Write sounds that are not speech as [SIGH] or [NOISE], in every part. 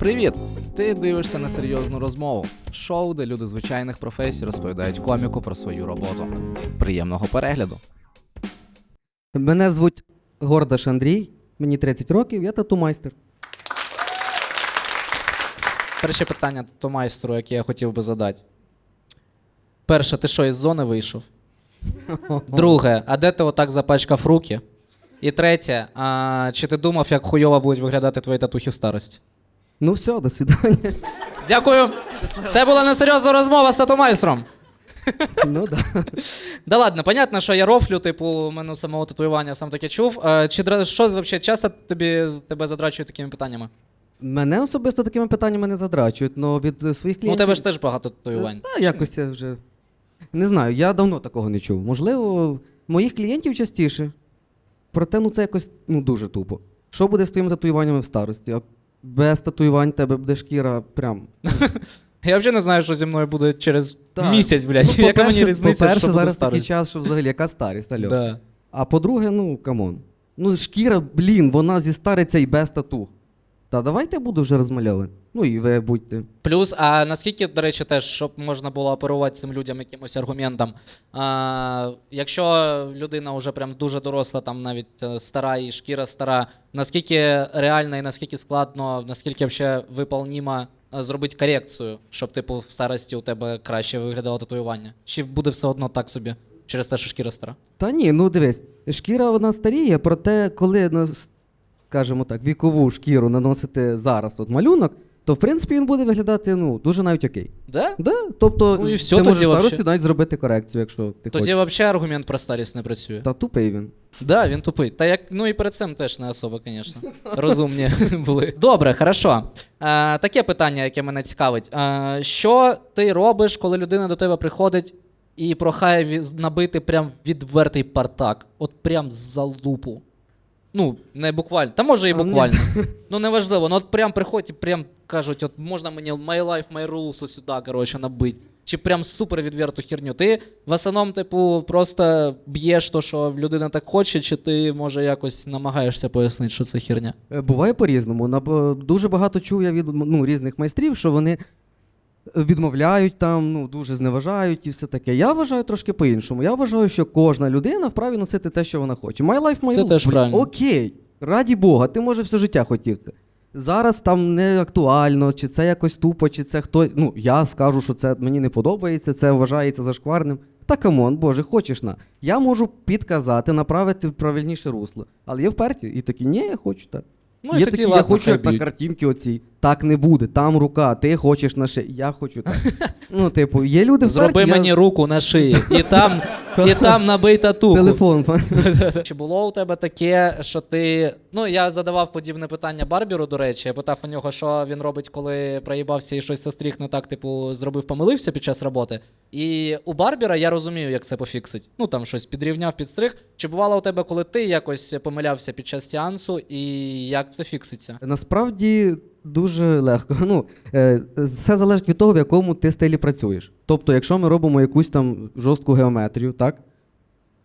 Привіт! Ти дивишся на серйозну розмову. Шоу, де люди звичайних професій розповідають коміку про свою роботу. Приємного перегляду. Мене звуть Гордаш Андрій, мені 30 років, я тату-майстер. Перше питання до майстру, яке я хотів би задати. Перше, ти що, із зони вийшов? [LAUGHS] Друге, а де ти отак запачкав руки? І третє, а, чи ти думав, як хуйово будуть виглядати твої татухи в старості? Ну все, до свидання. Дякую. Це була несерйозна розмова з тату-майстром. ну да. Да ладно, понятно, що я рофлю, типу, у мене самого татуювання сам таке чув. Е, Чи дра- що взагалі часто тобі тебе задрачують такими питаннями? Мене особисто такими питаннями не задрачують, але від е, своїх Ну, у клієнтів. тебе ж теж багато татуювань. Та, якось я вже. Не знаю, я давно такого не чув. Можливо, моїх клієнтів частіше. Проте, ну це якось ну, дуже тупо. Що буде з твоїми татуюваннями в старості? А без татуювань тебе буде шкіра прям. [LAUGHS] Я взагалі не знаю, що зі мною буде через Так. місяць, блядь. Ну, [LAUGHS] Яка мені різниця, по-перше, що буде зараз старість? такий час, що взагалі яка старість, алло. Да. А по-друге, ну камон. Ну, шкіра, блін, вона зістариться і без тату. Та давайте я буду вже розмальовувати. Ну і ви будьте. Плюс, а наскільки, до речі, теж, щоб можна було оперувати цим людям якимось аргументом, а, якщо людина вже прям дуже доросла, там навіть е, стара і шкіра стара, наскільки реально і наскільки складно, наскільки взагалі виполнімо е, зробити корекцію, щоб типу в старості у тебе краще виглядало татуювання? Чи буде все одно так собі через те, що шкіра стара? Та ні, ну дивись, шкіра вона старіє, проте, коли скажімо так, вікову шкіру наносити зараз от малюнок, то в принципі він буде виглядати ну, дуже навіть окей. Да? Да? Тобто Ну і всё ти тоді можеш в старості вообще. навіть зробити корекцію, якщо ти Тоді хочеш. взагалі аргумент про старість не працює. Та тупий він. Да, він тупий. Та як, ну і перед цим теж не особо, звісно. Розумні [LAUGHS] були. Добре, хорошо. Е, таке питання, яке мене цікавить. Е, що ти робиш, коли людина до тебе приходить і прохає віз- набити прям відвертий партак? От прям за лупу. Ну, не буквально. Та може і буквально. [LAUGHS] Ну, неважливо. Ну, от прям приходять і прям кажуть, от можна мені my life, my rules сюди, коротше, набити. Чи прям супер відверту херню. Ти в основному, типу, просто б'єш то, що людина так хоче, чи ти, може, якось намагаєшся пояснити, що це херня? Е, Буває по-різному. На- Дуже багато чув я від ну, різних майстрів, що вони відмовляють там, ну, дуже зневажають і все таке. Я вважаю трошки по-іншому. Я вважаю, що кожна людина вправі носити те, що вона хоче. My life, my Це теж правильно. Окей, раді Бога, ти може все життя хотів це. Зараз там не актуально, чи це якось тупо, чи це хто. Ну, я скажу, що це мені не подобається, це вважається зашкварним. Та камон, Боже, хочеш на. Я можу підказати, направити в правильніше русло. Але є вперті і такі, ні, я хочу так. Ну, і є такі, я ладно, хочу хай як на б'ють. картинці оцій. Так не буде, там рука, ти хочеш на шиї, я хочу так. [LAUGHS] ну, типу, є люди вперті, Зроби я... мені руку на шиї, і [LAUGHS] там, і там набий татуху. телефон. [LAUGHS] Чи було у тебе таке, що ти. Ну, я задавав подібне питання Барбіру, до речі. Я питав у нього, що він робить, коли проїбався і щось застріг не так, типу, зробив, помилився під час роботи. І у Барбіра я розумію, як це пофіксить. Ну там щось підрівняв, підстриг. Чи бувало у тебе, коли ти якось помилявся під час сеансу, і як це фікситься? Насправді дуже легко. Ну, е, все залежить від того, в якому ти стилі працюєш. Тобто, якщо ми робимо якусь там жорстку геометрію, так?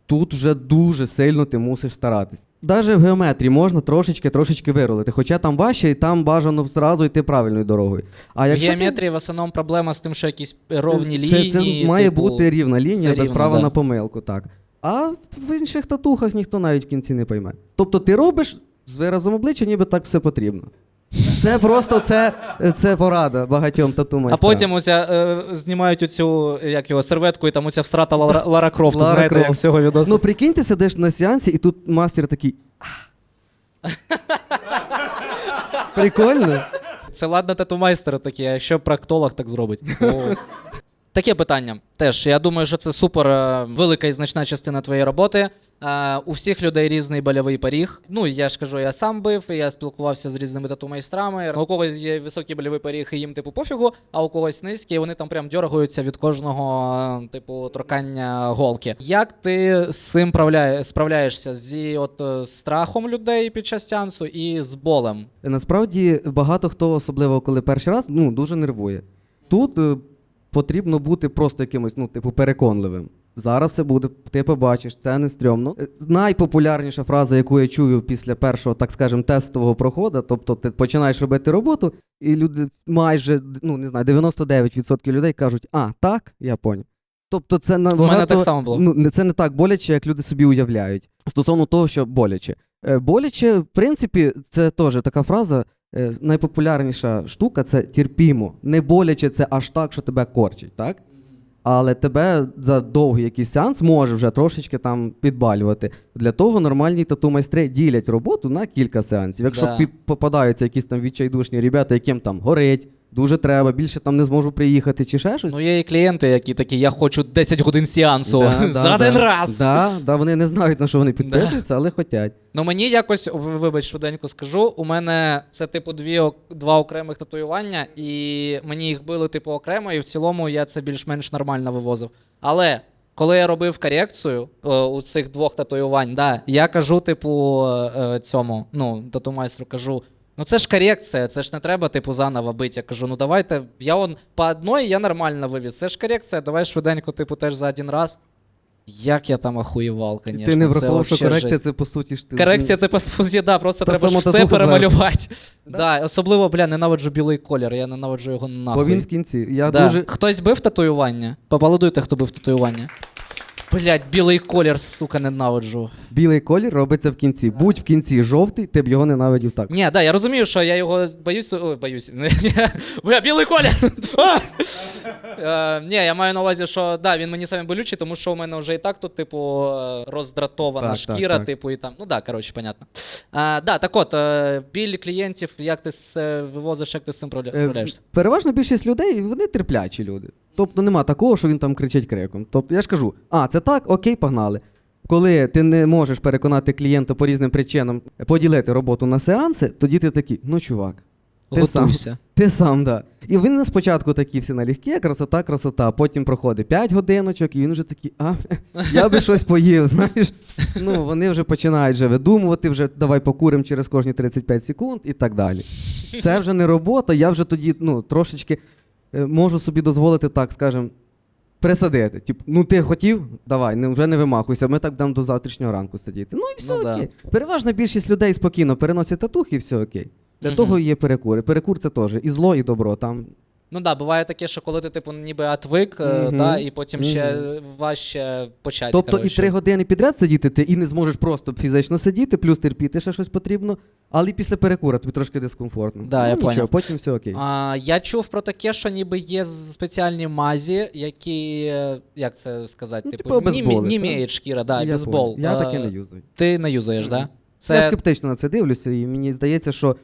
Тут вже дуже сильно ти мусиш старатись. Навіть в геометрії можна трошечки трошечки виролити, хоча там важче, і там бажано зразу йти правильною дорогою. А В якщо ти- в основному проблема з тим, що якісь ровні це, лінії. Це має типу, бути рівна лінія, без рівно, права да. на помилку, так. А в інших татухах ніхто навіть в кінці не пойме. Тобто ти робиш з виразом обличчя, ніби так все потрібно. Це просто це, це порада багатьом тату А потім оця, е, знімають оцю як його, серветку, і там оця всрата Лара, Лара Крофт, Лара знаєте, Крофт. як з цього відосу. Ну прикинь, ти сидиш на сеансі, і тут мастер такий. Прикольно. Це ладно тату-майстер такий, а що проктолог так зробить. [LAUGHS] О. Таке питання. Теж, я думаю, що це супер е, велика і значна частина твоєї роботи. Е, у всіх людей різний больовий поріг. Ну, я ж кажу, я сам бив, я спілкувався з різними тату-майстрами. У когось є високий больовий поріг, і їм, типу, пофігу, а у когось низький, і вони там прям дергаються від кожного, е, типу, торкання голки. Як ти з цим справляєшся? Зі от страхом людей під час сеансу і з болем? Насправді багато хто, особливо коли перший раз, ну дуже нервує. Тут потрібно бути просто якимось, ну, типу, переконливим. Зараз все буде, ти побачиш, це не стрьомно. Е, Найпопулярніша фраза, яку я чую після першого, так скажемо, тестового проходу, тобто ти починаєш робити роботу, і люди майже, ну не знаю, 99% людей кажуть, а, так, я поняв. Тобто це набагато, так само було. Ну, це не так боляче, як люди собі уявляють. Стосовно того, що боляче. Е, Боляче, в принципі, це теж така фраза. Е, Найпопулярніша штука це терпімо. Не боляче це аж так, що тебе корчить, так? Але тебе за довгий якийсь сеанс може вже трошечки там підбалювати. Для того нормальні тату майстри ділять роботу на кілька сеансів. Якщо Да. попадаються якісь там відчайдушні ребята, яким там горить, дуже треба, більше там не зможу приїхати чи ще щось. Ну, є і клієнти, які такі, я хочу 10 годин сеансу Да, [LAUGHS] да, за один да. раз. Да, да, вони не знають, на що вони підписуються, але хотять. Ну мені якось, в- вибач, швиденько скажу. У мене це, типу, дві, ок- два окремих татуювання, і мені їх били, типу, окремо, і в цілому я це більш-менш нормально вивозив. Але коли я робив корекцію е, у цих двох татуювань, да, я кажу, типу, е, цьому, ну, тату-майстру кажу. Ну це ж корекція, це ж не треба, типу, заново бити. Я кажу, ну давайте, я он по одной я нормально вивіз. Це ж корекція, давай швиденько, типу, теж за один раз. Як я там охуєвав, звісно. Ти не врахував, що корекція це по суті ж ти. Корекція це по суті, да, просто Та треба ж все перемалювати. [LAUGHS] Да. Да. особливо, бля, ненавиджу білий колір, я ненавиджу його нахуй. Бо він в кінці. Я да. дуже. Хтось бив татуювання? Поаплодуйте, хто бив татуювання. Блять, білий колір, сука, ненавиджу. Білий колір робиться в кінці. Будь в кінці жовтий, ти б його ненавидів так. Ні, да, я розумію, що я його боюсь. Ой, боюсь. [LAUGHS] Бля, білий колір! [LAUGHS] А! Е, Ні, я маю на увазі, що да, він мені саме болючий, тому що у мене вже і так тут, типу, е, роздратована Так, так, шкіра, так. типу, і там. Ну да, коротше, понятно. А, да, так от, е, біль клієнтів, як ти вивозиш, як ти з цим справля- Е, справляєшся? Переважно більшість людей вони терплячі люди. Тобто нема такого, що він там кричить криком. Тобто я ж кажу, а, це так, окей, погнали. Коли ти не можеш переконати клієнта по різним причинам поділити роботу на сеанси, тоді ти такий, ну чувак, ти сам. Ти сам, да. І він спочатку такі всі налегке, красота, красота. Потім проходить 5 годиночок, і він вже такий, а, я би щось поїв, [LAUGHS] знаєш. Ну, вони вже починають вже видумувати, вже давай покурим через кожні 35 секунд і так далі. Це вже не робота, я вже тоді ну, трошечки можу собі дозволити, так скажімо, присадити. Типу, ну ти хотів, давай, не, вже не вимахуйся, ми так будемо до завтрашнього ранку сидіти. Ну і все Ну, да. окей. Переважна більшість людей спокійно переносять татухи і все окей. Для Мгм. того є перекури. Перекур це теж і зло, і добро. Там Ну да, буває таке, що коли ти, типу, ніби отвик, е, Мгм. да, і потім ще важче почати. Тобто і коротше. три години підряд сидіти, ти і не зможеш просто фізично сидіти, плюс терпіти ще щось потрібно, але і після перекура тобі трошки дискомфортно. Да, ну, я нічого, поняв. потім все окей. А, я чув про таке, що ніби є з- спеціальні мазі, які, е, як це сказати, Ну, типу, типу німі, шкіра, да, я бейсбол. понял. Я таке не юзаю. Ти не юзаєш, так? Да? Я Це скептично на це дивлюся, і мені здається, що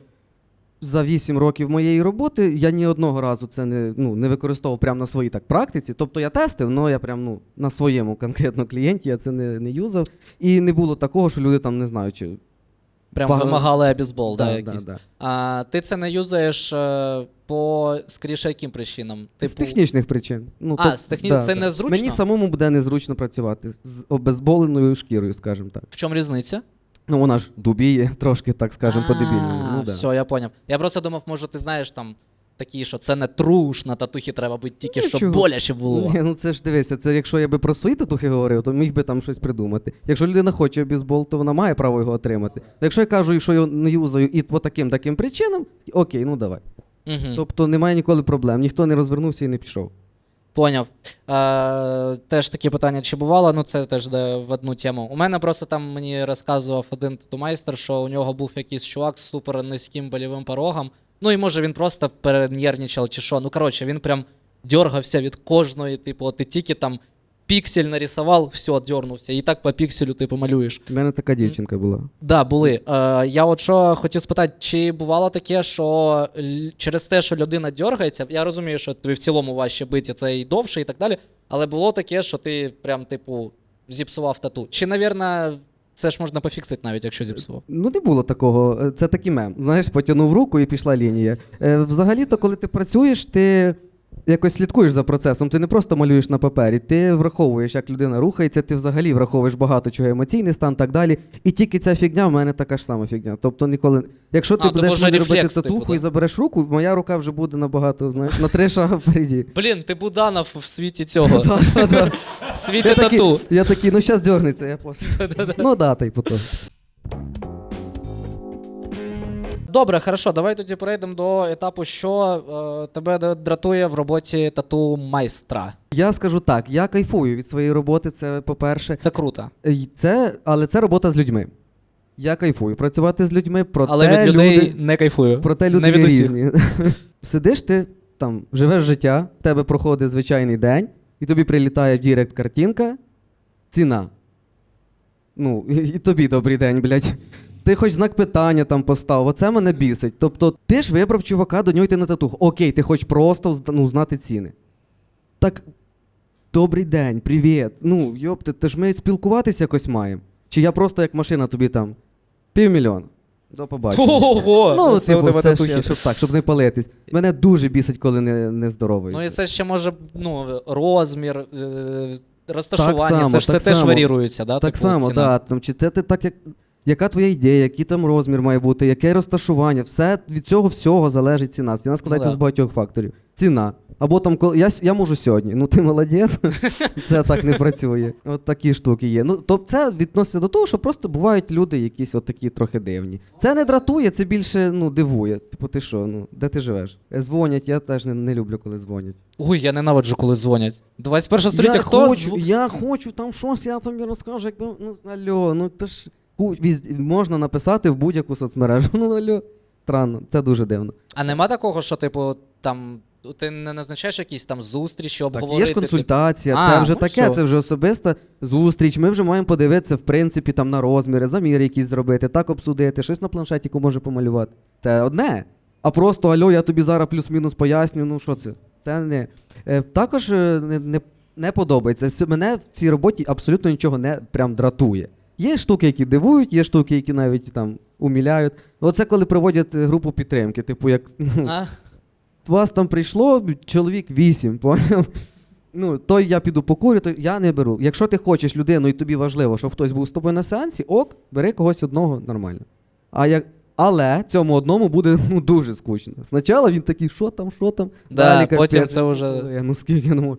за 8 років моєї роботи я ні одного разу це не, ну, не використовував прямо на своїй так практиці. Тобто я тестив, але я прям ну, на своєму конкретно клієнті я це не, не юзав. І не було такого, що люди там не знаю, чи прям погано- вимагали бейсбол, да, да, якийсь. да. А, ти це не юзаєш е, по скоріше яким причинам? З технічних причин. Ну, А, з техні- це незручно? Мені самому буде незручно працювати з обезболеною шкірою, скажімо так. В чому різниця? Ну, вона ж дубіє, трошки, так скажемо, по-дебільному. А, Ну, да. Все, я поняв. Я просто думав, може, ти знаєш там такі, що це не труш, на татухі треба бути тільки, щоб Нічого. боляче було. Ні, ну це ж дивися, це якщо я би про свої татухи говорив, то міг би там щось придумати. Якщо людина хоче бейсбол, то вона має право його отримати. Якщо я кажу, що я не юзаю і по таким таким причинам, окей, ну давай. Угу. Тобто немає ніколи проблем, ніхто не розвернувся і не пішов. Поняв. Е, теж такі питання, чи бувало, ну це теж де в одну тему. У мене просто там мені розказував один тату-майстер, що у нього був якийсь чувак з супер низьким болівим порогом. Ну і може він просто перенервничав чи що. Ну коротше, він прям дергався від кожної, типу, ти тільки там піксель нарисував, все, дернувся. І так по пікселю ти помалюєш. У мене така дівчинка була. Да, були. Е, я от що хотів спитати, чи бувало таке, що через те, що людина дергається, я розумію, що тобі в цілому важче бити, це і довше, і так далі. Але було таке, що ти прям, типу, зіпсував тату. Чи, навірно, це ж можна пофіксити навіть, якщо зіпсував. Ну, не було такого. Це такий мем. Знаєш, потягнув руку і пішла лінія. Е, взагалі-то, коли ти працюєш, ти якось слідкуєш за процесом. Ти не просто малюєш на папері, ти враховуєш, як людина рухається, ти взагалі враховуєш багато чого, емоційний стан так далі. І тільки ця фігня в мене така ж сама фігня. Тобто ніколи. Якщо ти А, то будеш може мені робити рефлекс, типу, татуху да? і забереш руку, моя рука вже буде набагато, знаєш, на три шага впереді. [LAUGHS] Блін, ти Буданов в світі цього. [LAUGHS] В світі Я такий, тату. я такий, ну зараз дьорнеться, я после. [LAUGHS] Ну да, типу то. Добре, хорошо, давай тоді перейдемо до етапу, що е, тебе дратує в роботі тату майстра. Я скажу так, я кайфую від своєї роботи, це по-перше. Це круто. Й- Це, але це робота з людьми. Я кайфую. Працювати з людьми, проте Але від людей люди, не кайфую. проте Не люди від є усіх. різні. [LAUGHS] Сидиш ти там, живеш життя, в тебе проходить звичайний день, і тобі прилітає в Дірект картинка, ціна. Ну, і тобі добрий день, блядь. Ти хоч знак питання там поставив, оце мене бісить. Тобто, ти ж вибрав чувака, до нього йти на татух. Окей, ти хоч просто ну, знати ціни. Так, добрий день, привіт. Ну, йопте, ти ж ми спілкуватися якось маємо. Чи я просто як машина тобі там півмільйона. До побачення. Ого! Ну, це у типу, це ще, щоб так, щоб не палитись. Мене дуже бісить, коли не, не здоровий. Ну і це ще може ну, розмір, е, розташування, само, це ж все так теж само. варірується, да? так типу, само, ціна? да, там, чи це ти так, як, яка твоя ідея, який там розмір має бути, яке розташування, все від цього всього залежить ціна. Ціна складається Ну з багатьох факторів. Ціна. Або там, коли я, я можу сьогодні. Ну ти молодець, [LAUGHS] це так не працює. От такі штуки є. Ну, тобто це відноситься до того, що просто бувають люди якісь от такі трохи дивні. Це не дратує, це більше ну, дивує. Типу, ти що, ну, де ти живеш? Е, Дзвонять, я теж не, не люблю, коли дзвонять. Ой, я ненавиджу, коли дзвонять. 21 століття, я хто? хочу, я хочу там щось, я тобі розкажу, якби. Ну, алло, ну ти ж можна написати в будь-яку соцмережу. [LAUGHS] Ну, алло. Странно, це дуже дивно. А нема такого, що, типу, там. Ти не назначаєш якісь там зустрічі, Так, обговорити? є ж консультація, А, це вже ну таке, все. це вже особиста зустріч. Ми вже маємо подивитися, в принципі, там на розміри, заміри якісь зробити, так обсудити, щось на планшетіку може помалювати. Це одне. А просто алло, я тобі зараз плюс-мінус поясню. Ну що це? Це не. Е, також е, не, не, не подобається. Мене в цій роботі абсолютно нічого не прям дратує. Є штуки, які дивують, є штуки, які навіть там уміляють. Оце коли проводять е, групу підтримки, типу, як ну, А? вас там прийшло чоловік вісім, поняв? Ну, той я піду покурю, то я не беру. Якщо ти хочеш людину і тобі важливо, щоб хтось був з тобою на сеансі, ок, бери когось одного нормально. А як... Але цьому одному буде ну, дуже скучно. Спочатку він такий, що там, що там. Да, капець. потім це вже- Ну скільки я не можу.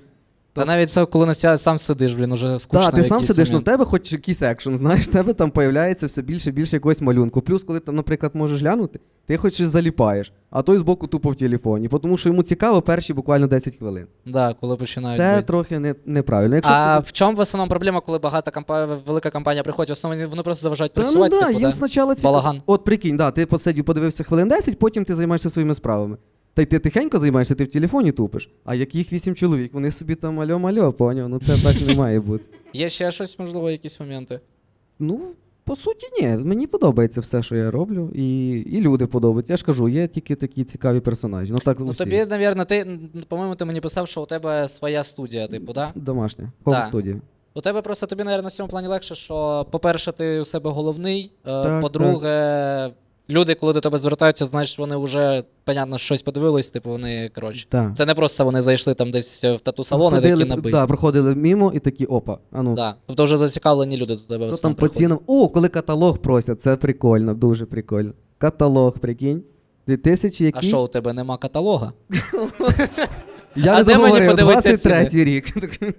Та навіть це, коли на сам сидиш, блін, уже скучно. Так, ти сам сидиш, ну в тебе хоч якийсь екшен, знаєш, в [LAUGHS] тебе там появляється все більше і більше якогось малюнку. Плюс, коли там, наприклад, можеш глянути, ти хоч щось заліпаєш, а той збоку тупо в телефоні, тому що йому цікаво перші буквально 10 хвилин. Да, коли починають. Це бити. трохи не, неправильно. Якщо А ти... в чому в основному проблема, коли багата компа... велика компанія приходить? В основному вони просто заважають Та, ну да, типу, їм да? спочатку ці... Балаган. От прикинь, да, ти посидів, подивився хвилин 10, потім ти займаєшся своїми справами. Та й ти тихенько займаєшся, ти в телефоні тупиш. А яких вісім чоловік? Вони собі там альо-мальо, поняв? Ну це так не має бути. Є ще щось, можливо, якісь моменти. Ну, по суті, ні. Мені подобається все, що я роблю, і, і люди подобаються. Я ж кажу, є тільки такі цікаві персонажі. Ну так Ну усі. тобі, навірно, ти, по-моєму, ти мені писав, що у тебе своя студія, типу, да? Домашня, хоум студія. У тебе просто тобі, навірно, в цьому плані легше, що, по-перше, ти у себе головний. е, Так, по-друге, люди, коли до тебе звертаються, значить, вони вже, понятно, щось подивились, типу, вони, коротше. Так. Це не просто вони зайшли там десь в тату-салони, такі набиті. да, проходили мімо і такі опа. А ну, Да. Тобто вже зацікавлені люди до тебе. Хто там по цінам? О, коли каталог просять, це прикольно, дуже прикольно. Каталог, прикинь. 2000 який? А що, у тебе нема каталога? Я не договорив, 23 рік. [LAUGHS]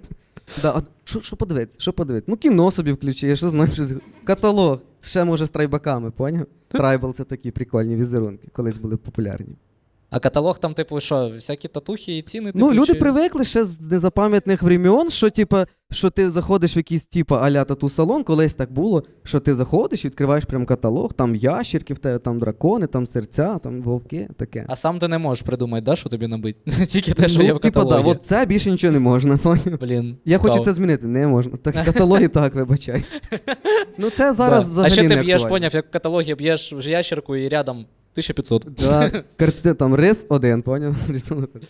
да, що подивитися? Що подивитися? Ну, кіно собі включи, я що знаю, що каталог. Ще може з трайбаками, поняв? Трайбал це такі прикольні візерунки, колись були популярні. А каталог там, типу, що, всякі татухи і ціни? Ну, типу, люди чи- привикли ще з незапам'ятних времен, що типа, що ти заходиш в якийсь типа аля тату салон, колись так було, що ти заходиш, відкриваєш прям каталог, там ящірки в тебе, там дракони, там серця, там вовки, таке. А сам ти не можеш придумати, да, що тобі набить? [LAUGHS] Тільки те, що ну, є в типа, каталогі. да, от це більше нічого не можна. поняв? Блін, Я цікаво. хочу це змінити, не можна. Так в [LAUGHS] каталогі так, вибачай. Ну це зараз Да. взагалі А ще ти не б'єш, актуально. поняв, як в каталогі б'єш в ящерку і рядом 1500. Да, [LAUGHS] карти, там рис один, поняв? Рисунок один.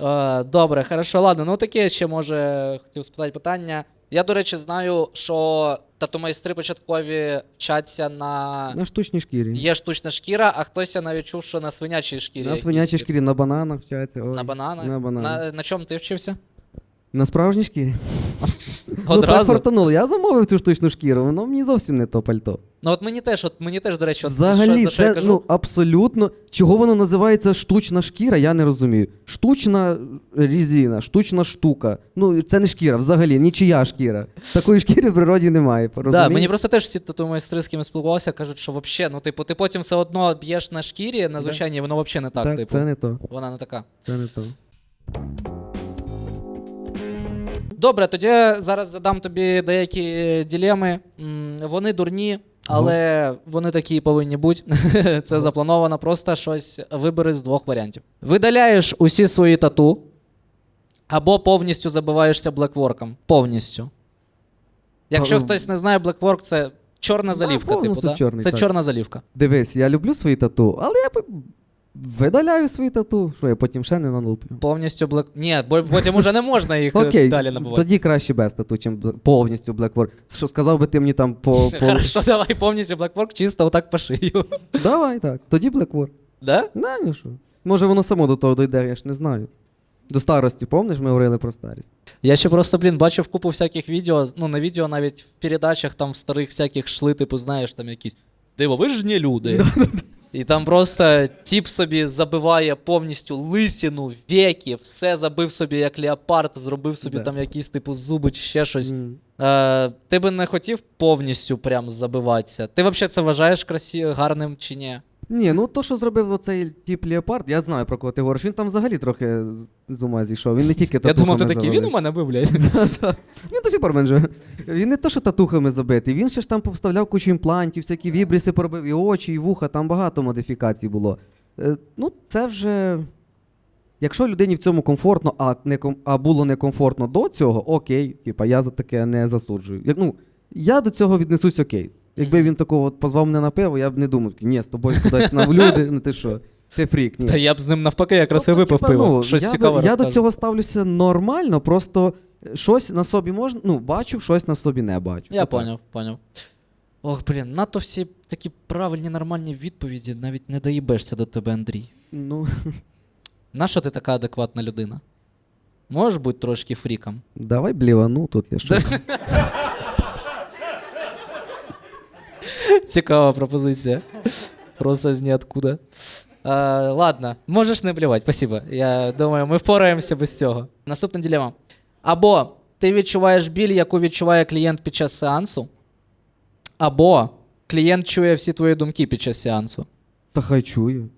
Е, Добре, хорошо, ладно. Ну таке ще може хотів спитати питання. Я, до речі, знаю, що тату-майстри початкові вчаться на. На штучній шкірі. Є штучна шкіра, а хтось я навіть чув, що на свинячій шкірі. На якісь- свинячій шкірі, на бананах вчаться. ой. На бананах? На бананах. На, на чому ти вчився? На справжній шкірі. Ну, так Одразу? фартануло. Я замовив цю штучну шкіру, воно мені зовсім не то пальто. Ну от мені теж, от мені теж, до речі, от, Взагалі, що, за що я це кажу. ну, абсолютно. Чого воно називається штучна шкіра, я не розумію. Штучна різина, штучна штука. Ну, це не шкіра, взагалі, нічия шкіра. Такої шкіри в природі немає. Да, мені просто теж всі тату-майстри, з ким я спілкувався, кажуть, що взагалі, ну, типу, ти потім все одно б'єш на шкірі, на звичайній, воно взагалі не так, так, типу. це не то. Вона не така. Це не то. Добре, тоді зараз задам тобі деякі е, ділеми. М, Вони дурні, але вони такі і повинні бути. [LAUGHS] Це заплановано. Просто щось вибери з двох варіантів. Видаляєш усі свої тату, або повністю забиваєшся блекворком. Повністю. Якщо Та, хтось не знає, блекворк це чорна Да, залівка, типу, повністю да? чорний, це так. чорна залівка. Дивись, я люблю свої тату, але я б- видаляю свої тату, що я потім ще не налуплю. Повністю блек. Ні, бо потім уже не можна їх е, Окей, далі набувати. тоді краще без тату, чим бл- повністю Blackwork. Що сказав би ти мені там по. [LAUGHS] по... Хорошо, давай повністю блекворк чисто отак по шию. [LAUGHS] Давай так. Тоді Blackwork. Да? Да, ну що. Може воно само до того дойде, я ж не знаю. До старості, помниш, ми говорили про старість. Я ще просто, блін, бачив купу всяких відео, ну не відео, навіть в передачах там в старих всяких шли, типу, знаєш, там якісь дивовижні люди. [LAUGHS] І там просто тіп собі забиває повністю лисіну, веки, все забив собі як леопард, зробив собі Да. там якісь, типу, зуби чи ще щось. Mm. Е, ти би не хотів повністю прям забиватися. Ти взагалі це вважаєш красі... гарним чи ні? Ні, ну то, що зробив оцей тип Леопард, я знаю про кого ти говориш. Він там взагалі трохи з, з ума зійшов. Він не тільки [LAUGHS] Я татухами думав, ти такий, він у завалив. мене був, блядь. [LAUGHS] Він до сих пор менше. Він не то, що татухами забитий, він ще ж там повставляв кучу імплантів, всякі вібриси поробив, і очі, і вуха, там багато модифікацій було. Е, ну, це вже. Якщо людині в цьому комфортно, а, не ком... а було некомфортно до цього, окей, типа я за таке не засуджую. Як, ну, я до цього віднесусь окей. Якби він такого от позвав мене на пиво, я б не думав, ні, з тобою кудись на люди, ну ти що, ти фрік, ні. Та я б з ним навпаки якраз і Тобто, випив типа, пиво. ну, Щось я, цікаве до, я до розкажу. цього ставлюся нормально, просто щось на собі можна. Ну, бачу, щось на собі не бачу. Я Отак. поняв, поняв. Ох, блін, надто всі такі правильні, нормальні відповіді, навіть не доїбешся до тебе, Андрій. Ну, [LAUGHS] Нащо ти така адекватна людина? Можеш бути трошки фріком? давай блівану тут я що. [LAUGHS] Цікава пропозиція. Просто з ніоткуда. А, ладно, можеш не блювати, спасибо. Я думаю, ми впораємося без цього. Наступна ділема. Або ти відчуваєш біль, яку відчуває клієнт під час сеансу, або клієнт чує всі твої думки під час сеансу. Та хай чую.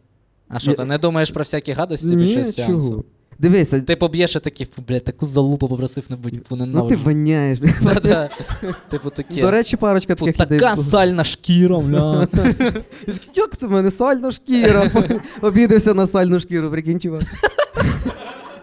А що, Я- ти не думаєш про всякі гадості під Ні, час сеансу? чого. Дивися, Ти поб'єш і такий, «Фу, блядь, таку залупу попросив не будь не ну ти воняєш. Да-да. Типу таке. До речі, парочка таких людей. така сальна шкіра, бля. [LAUGHS] Як це в мене сальна шкіра? [LAUGHS] Обідався на сальну шкіру, прикінчував.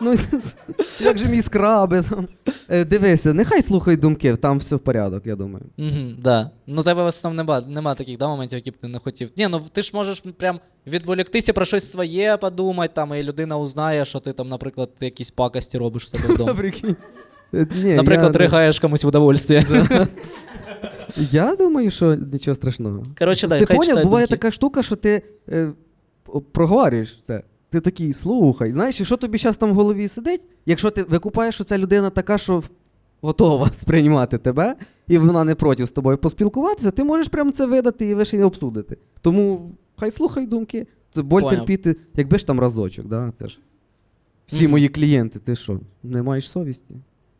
Ну, [LAUGHS] як же мій скраби там. Е, Дивися, нехай слухають думки, там все в порядок, я думаю. Угу, да. Ну тебе в основному нема, нема таких да, моментів, які б ти не хотів. Ні, ну ти ж можеш прям відволіктися про щось своє подумати, там, і людина узнає, що ти там, наприклад, якісь пакості робиш в себе [LAUGHS] вдома. Прикинь. Е, Ні, Наприклад, я, ригаєш комусь в удовольствие. я думаю, що нічого страшного. Коротше, да, ти хай поняв, буває думки. така штука, що ти е, проговорюєш це. Ти такий, слухай, знаєш, і що тобі зараз там в голові сидить? Якщо ти викупаєш, що ця людина така, що готова [LAUGHS] сприймати тебе, і вона не проти з тобою поспілкуватися, ти можеш прямо це видати і ви ще й обсудити. Тому хай слухай думки. Це боль Поняв. терпіти, якби ж там разочок, да? це ж. Всі Мгм. мої клієнти, ти що, не маєш совісті?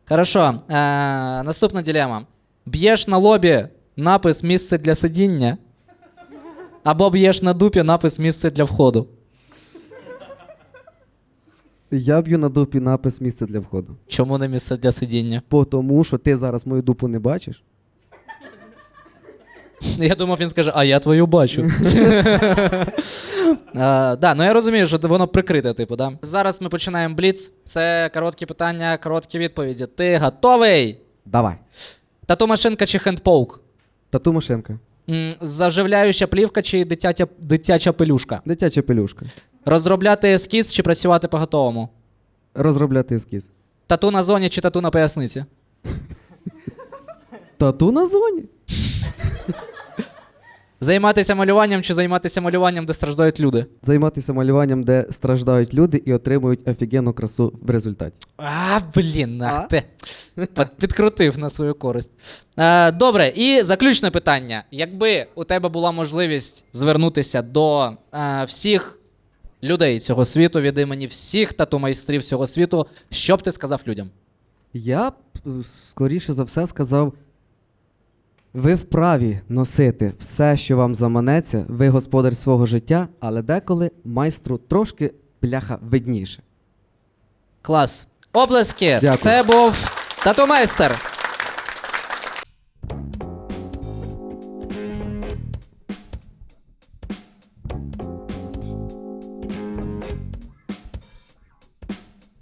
Хорошо. Е, наступна дилема. Б'єш на лобі напис місце для сидіння. Або б'єш на дупі напис місце для входу. Я б'ю на дупі напис місце для входу. Чому не місце для сидіння? По тому, що ти зараз мою дупу не бачиш. [LAUGHS] Я думав, він скаже, а я твою бачу. [LAUGHS] А, да, ну я розумію, що воно прикрите, типу, да. Зараз ми починаємо бліц. Це короткі питання, короткі відповіді. Ти готовий? Давай. Тату машинка чи хендпоук? Тату машинка. Заживляюча плівка чи дитяча, дитяча пелюшка? Дитяча пелюшка. Розробляти ескіз чи працювати по готовому? Розробляти ескіз. Тату на зоні чи тату на поясниці? Тату на зоні. Займатися малюванням чи займатися малюванням, де страждають люди? Займатися малюванням, де страждають люди і отримують офігенну красу в результаті. А, блін, ах ти. Підкрутив на свою користь. Е, добре, і заключне питання. Якби у тебе була можливість звернутися до е, всіх людей цього світу від імені всіх тату-майстрів цього світу, що б ти сказав людям? Я б е, скоріше за все сказав: ви вправі носити все, що вам заманеться, ви господар свого життя, але деколи майстру трошки бляха видніше. Клас. Оплески. Дякую. Це був тату-майстер